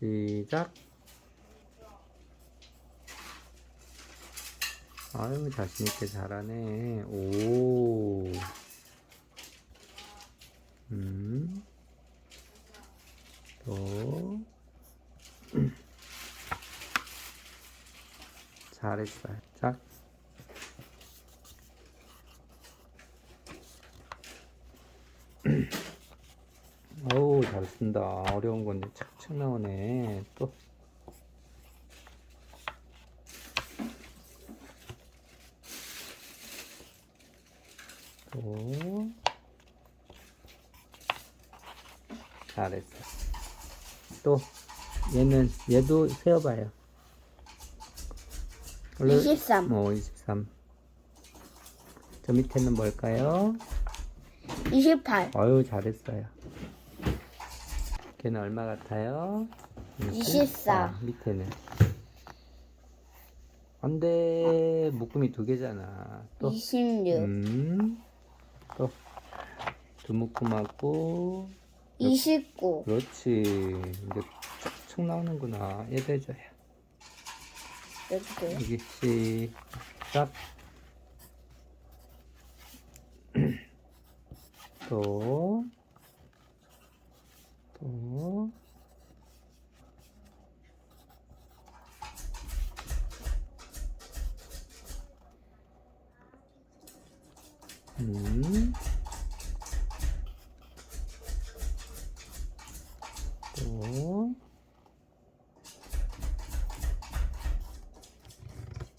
시작. 아유, 자신있게 잘하네. 오. 음. 또. 잘했어요. 자. 잘 쓴다. 어려운 건데 착착 나오네. 또. 또. 잘했어. 또, 얘는, 얘도 세어봐요. 원래- 23. 어, 23. 저 밑에는 뭘까요? 28. 어유 잘했어요. 걔는 얼마 같아요? 24. 아, 밑에는. 안 돼. 묶음이 두 개잖아. 또. 26. 음. 또. 두 묶음하고. 29. 그렇지. 이제 촉촉 나오는구나. 얘도 해줘요. 여기도. 여기 시작. 또. 또. 음.